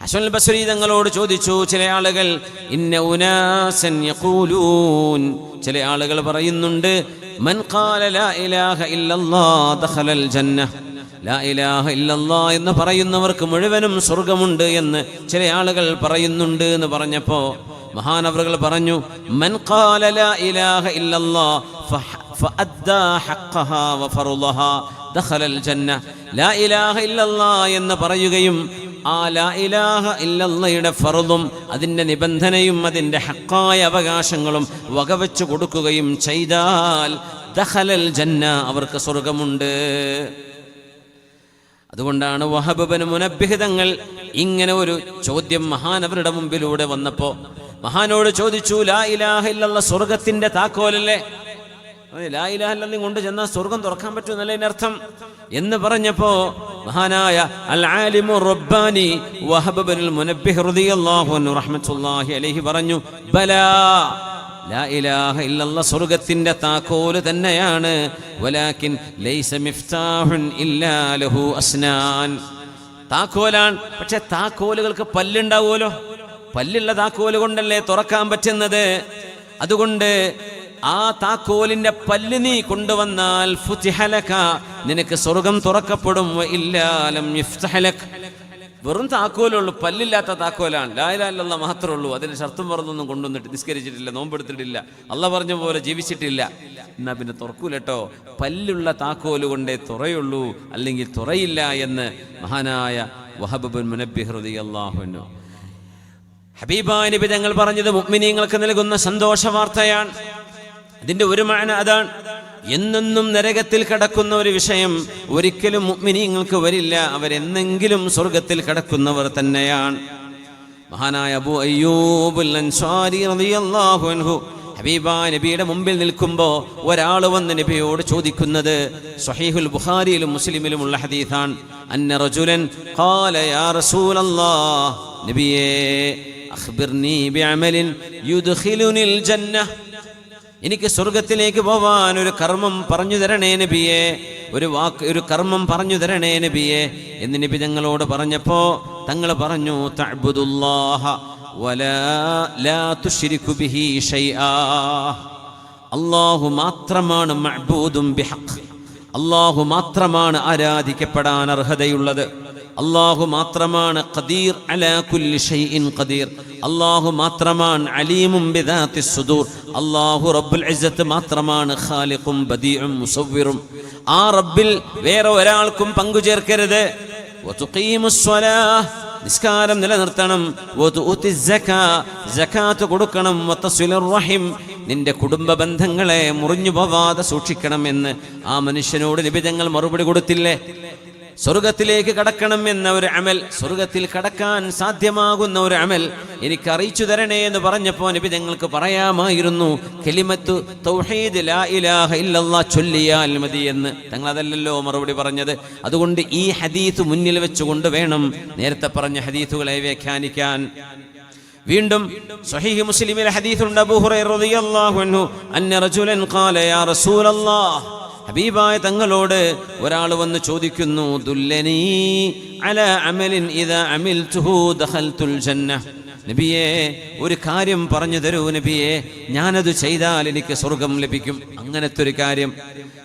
ഹസൻ ബസരി തങ്ങളോട് ചോദിച്ചു ചില ആളുകൾ ഇന്ന ഉനാസൻ യഖൂലൂൻ. ചില ആളുകൾ പറയുന്നുണ്ട് മൻ ഖാല ലാ ഇലാഹ ഇല്ലല്ലാഹ് ദഖലൽ ജന്ന ലാ ഇലാഹ ഇല്ലല്ലാ എന്ന് പറയുന്നവർക്ക് മുഴുവനും സ്വർഗമുണ്ട് എന്ന് ചില ആളുകൾ പറയുന്നുണ്ട് എന്ന് പറഞ്ഞപ്പോ മഹാനവറുകൾ പറഞ്ഞു മൻ ഖാല ലാ ഇലാഹ ഇല്ലല്ലാഹ് ഫഹ- ഫഅദ്ദാ വ വഫറുളഹാ ദഖലൽ ജന്ന ലാ ഇലാഹ ഇല്ലല്ലാ എന്ന് പറയുകയും ആ ലാ ഇലാഹ ഇല്ലല്ലയുടെ ഫറുതും അതിന്റെ നിബന്ധനയും അതിന്റെ ഹക്കായ അവകാശങ്ങളും വകവെച്ചു കൊടുക്കുകയും ചെയ്താൽ ദഖലൽ ജന്ന അവർക്ക് സ്വർഗമുണ്ട്. അതുകൊണ്ടാണ് വഹബുബന് മുനബിഹിതങ്ങൾ ഇങ്ങനെ ഒരു ചോദ്യം മഹാനവരുടെ മുമ്പിലൂടെ വന്നപ്പോ മഹാനോട് ചോദിച്ചു ലാ ഇലാഹ ഇല്ലല്ല സ്വർഗത്തിന്റെ താക്കോലല്ലേ? ലാ ഇലാഹ കൊണ്ട് ചെന്നാൽ സ്വർഗം തുറക്കാൻ പറ്റുമെന്നല്ലേ അർത്ഥം എന്ന് പറഞ്ഞപ്പോ മഹാനായ അൽ ആലിമു റബ്ബാനി ബിൻ മുനബ്ബിഹ് റളിയല്ലാഹു അൻഹു റഹ്മത്തുള്ളാഹി അലൈഹി പറഞ്ഞു ബലാ ലാ ഇലാഹ ഇല്ലല്ല സ്വർഗത്തിന്റെ താക്കോൽ തന്നെയാണ്. വലാകിൻ ലൈസ മിഫ്താഹുൻ ഇല്ലാ ലഹു അസ്നാൻ. താക്കോലാണ്. പക്ഷെ താക്കോലുകൾക്ക് പല്ലുണ്ടാവുമല്ലോ? പല്ലുള്ള താക്കോൽ കൊണ്ടല്ലേ തുറക്കാൻ പറ്റുന്നത്? അതുകൊണ്ട് ആ താക്കോലിന്റെ പല്ല് നീ കൊണ്ടുവന്നാൽ ഫുതിഹലക നിനക്ക് സ്വർഗം തുറക്കപ്പെടും. ഇല്ലാലം യുഫ്തഹലക്. വെറും താക്കോലുള്ളൂ പല്ലില്ലാത്ത താക്കോലാണ്. ലായലാലല്ല മാത്രമേ ഉള്ളൂ അതിന് ഷർത്തും പറഞ്ഞൊന്നും കൊണ്ടുവന്നിട്ട് നിസ്കരിച്ചിട്ടില്ല നോമ്പെടുത്തിട്ടില്ല. അല്ല പറഞ്ഞ പോലെ ജീവിച്ചിട്ടില്ല. എന്നാ പിന്നെ തുറക്കൂലട്ടോ പല്ലുള്ള താക്കോൽ കൊണ്ടേ തുറയുള്ളൂ അല്ലെങ്കിൽ തുറയില്ല എന്ന് മഹാനായ വഹബുബുൻ മുനബിഹൃദി അള്ളാഹുനു ഹബീബാനിബി നബി തങ്ങൾ പറഞ്ഞത് മുഗ്മിനീങ്ങൾക്ക് നൽകുന്ന സന്തോഷ വാർത്തയാണ്. അതിന്റെ ഒരു മാന അതാണ്. എന്നെന്നും നരകത്തിൽ കിടക്കുന്ന ഒരു വിഷയം ഒരിക്കലും മുഅ്മിനീങ്ങൾക്ക് വരില്ല. അവരെന്നെങ്കിലും സ്വർഗത്തിൽ കിടക്കുന്നവർ തന്നെയാണ്. മഹാനായ അബു അയ്യൂബുൽ അൻസാരി റളിയല്ലാഹു അൻഹു ഹബീബ നബിയുടെ മുമ്പിൽ നിൽക്കുമ്പോൾ ഒരാൾ വന്ന് നബിയോട് ചോദിക്കുന്നത് സഹീഹുൽ ബുഖാരിയിലും മുസ്ലിമിലുമുള്ള ഹദീസാണ്. അന്ന റജുലൻ ഖാല യാ നബിയേ അഖ്ബിർനി ബിഅമലിൻ യുദ്ഖിലുനിൽ ജന്നഹ്. എനിക്ക് സ്വർഗത്തിലേക്ക് പോവാൻ ഒരു കർമ്മം പറഞ്ഞു തരണേ നബിയെ. ഒരു വാക്ക് ഒരു കർമ്മം പറഞ്ഞു തരണേ നബിയെ. എന്ന് നബി തങ്ങളോട് പറഞ്ഞപ്പോ തങ്ങൾ പറഞ്ഞു അള്ളാഹു മാത്രമാണ് ബിഹഖ്. അല്ലാഹു മാത്രമാണ് ആരാധിക്കപ്പെടാൻ അർഹതയുള്ളത്. അള്ളാഹു മാത്രമാണ് ഖദീർ അലാ കുല്ലി ഷൈഇൻ ഖദീർ. അള്ളാഹു മാത്രമാണ് അലീമും ബിദാത്തി സുദൂർ. അള്ളാഹു റബ്ബുൽ ഇസ്സത്ത് മാത്രമാണ് ഖാലിഖും ബദീഉം മുസവ്വിറും. ആ റബ്ബിൽ വേറെ ഒരാൾക്കും പങ്കു ചേർക്കരുത് നിസ്കാരം നിലനിർത്തണം. കൊടുക്കണം. റഹിം നിന്റെ കുടുംബ ബന്ധങ്ങളെ മുറിഞ്ഞു പോവാതെ സൂക്ഷിക്കണം എന്ന് ആ മനുഷ്യനോട് നിബിധങ്ങൾ മറുപടി കൊടുത്തില്ലേ? സ്വർഗത്തിലേക്ക് കടക്കണം എന്ന ഒരു അമൽ സ്വർഗത്തിൽ കടക്കാൻ സാധ്യമാകുന്ന ഒരു അമൽ എനിക്ക് അറിയിച്ചു തരണേ എന്ന് പറഞ്ഞപ്പോൾ നബി ഞങ്ങൾക്ക് പറയാമായിരുന്നു കെലിമത്തു തൗഹീദ് ലാ ഇലാഹ ഇല്ലല്ലാ ചൊല്ലിയാൽ മതി എന്ന്. തങ്ങൾ അതല്ലല്ലോ മറുപടി പറഞ്ഞത്. അതുകൊണ്ട് ഈ ഹദീത്ത് മുന്നിൽ വെച്ചുകൊണ്ട് വേണം നേരത്തെ പറഞ്ഞ ഹദീത്തുകളെ വ്യാഖ്യാനിക്കാൻ. വീണ്ടും സ്വഹീഹ് മുസ്ലിമിലെ ഹദീസുണ്ട്. അബൂ ഹുറൈറ റളിയല്ലാഹു അൻഹു അന്ന റജുലൻ ഖാല യാ റസൂലല്ലാഹ് ഹബീബായ തങ്ങളോട് ഒരാൾ വന്ന് ചോദിക്കുന്നു ദുല്ലനീ അല അമലിൻ ഇദാ അമിൽതുഹു ദഖൽതുൽ ജന്ന നബിയെ ഒരു കാര്യം പറഞ്ഞു തരൂ നബിയെ ഞാനത് ചെയ്താൽ എനിക്ക് സ്വർഗം ലഭിക്കും. അങ്ങനത്തെ ഒരു കാര്യം.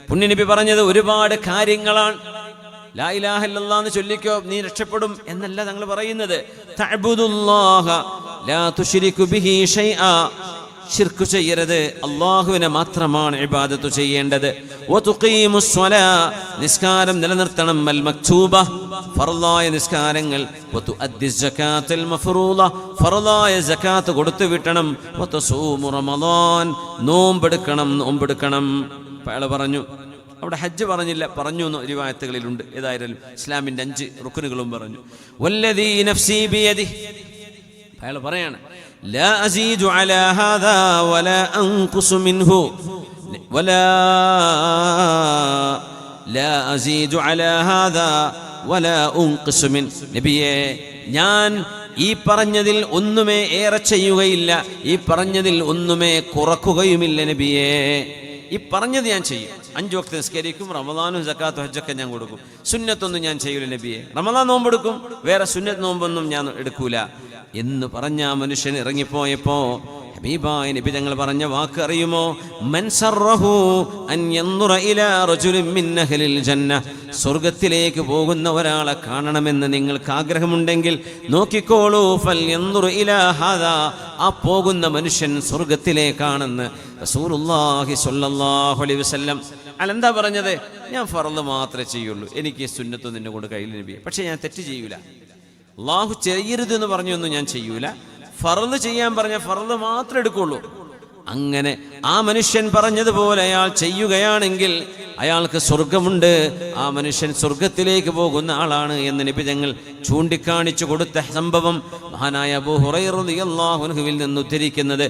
പുണ്യനബി പറഞ്ഞത് ഒരുപാട് കാര്യങ്ങളാണ്. ലാ ഇലാഹ ഇല്ലല്ലാഹ് എന്ന് ചൊല്ലിക്കോ നീ രക്ഷപ്പെടും എന്നല്ല തങ്ങൾ പറയുന്നത്. ഷിർക്ക് ചെയ്യരുത്. അള്ളാഹുവിനെ മാത്രമാണ് ഇബാദത്ത് ചെയ്യേണ്ടത്. നിസ്കാരം നിലനിർത്തണം. അൽ മക്തൂബ ഫർളായ നിസ്കാരങ്ങൾ. ഫറലായ ജക്കാത്ത് കൊടുത്തു വിട്ടണം. നോമ്പെടുക്കണം നോമ്പെടുക്കണം. അയാൾ പറഞ്ഞു അവിടെ ഹജ്ജ് പറഞ്ഞില്ല പറഞ്ഞു എന്ന് റിവായത്തുകളിലുണ്ട് ഏതായാലും ഇസ്ലാമിന്റെ അഞ്ച് റുക്കനുകളും പറഞ്ഞു. ബിയദിഹി അയാൾ പറയാണ് ഞാൻ ഈ പറഞ്ഞതിൽ ഒന്നുമേ ഏറെ ചെയ്യുകയില്ല ഈ പറഞ്ഞതിൽ ഒന്നുമേ കുറക്കുകയുമില്ല നബിയെ. ഈ പറഞ്ഞത് ഞാൻ ചെയ്യും. അഞ്ച് വക്ത നിസ്കരിക്കും റമദാനും ജക്കാത്ത ഹജ്ജൊക്കെ ഞാൻ കൊടുക്കും. സുന്നത്തൊന്നും ഞാൻ ചെയ്യൂല നബിയെ. റമദാൻ നോമ്പെടുക്കും വേറെ സുന്നത്ത് നോമ്പൊന്നും ഞാൻ എടുക്കൂല. എന്ന് പറഞ്ഞ ആ മനുഷ്യൻ ഇറങ്ങിപ്പോയപ്പോ ഹബീബായ നബി തങ്ങൾ പറഞ്ഞ വാക്ക് അറിയുമോ? സ്വർഗത്തിലേക്ക് പോകുന്ന ഒരാളെ കാണണമെന്ന് നിങ്ങൾക്ക് ആഗ്രഹമുണ്ടെങ്കിൽ നോക്കിക്കോളൂ. ആ പോകുന്ന മനുഷ്യൻ സ്വർഗത്തിലേക്കാണെന്ന് റസൂലുള്ളാഹി സ്വല്ലല്ലാഹു അലൈഹി വസല്ലം. പറഞ്ഞത്? ഞാൻ ഫറന്ന് മാത്രമേ ചെയ്യുള്ളൂ. എനിക്ക് സുന്നത്തൊന്നും നിന്നെ കൊണ്ട് കയ്യിൽ നബിയെ പക്ഷേ ഞാൻ തെറ്റ് ചെയ്യൂല. അള്ളാഹു ചെയ്യരുത് എന്ന് പറഞ്ഞൊന്നും ഞാൻ ചെയ്യൂല. ഫറദ് ചെയ്യാൻ പറഞ്ഞ ഫറദ് മാത്രം എടുക്കുള്ളൂ. അങ്ങനെ ആ മനുഷ്യൻ പറഞ്ഞതുപോലെ അയാൾ ചെയ്യുകയാണെങ്കിൽ അയാൾക്ക് സ്വർഗമുണ്ട്. ആ മനുഷ്യൻ സ്വർഗത്തിലേക്ക് പോകുന്ന ആളാണ് എന്ന് നിബിതങ്ങൾ ചൂണ്ടിക്കാണിച്ചു കൊടുത്ത സംഭവം മഹാനായ അബൂ ഹുറൈറ റളിയല്ലാഹു അൻഹുവിൽ നിന്ന് ഉദ്ധരിക്കുന്നത്.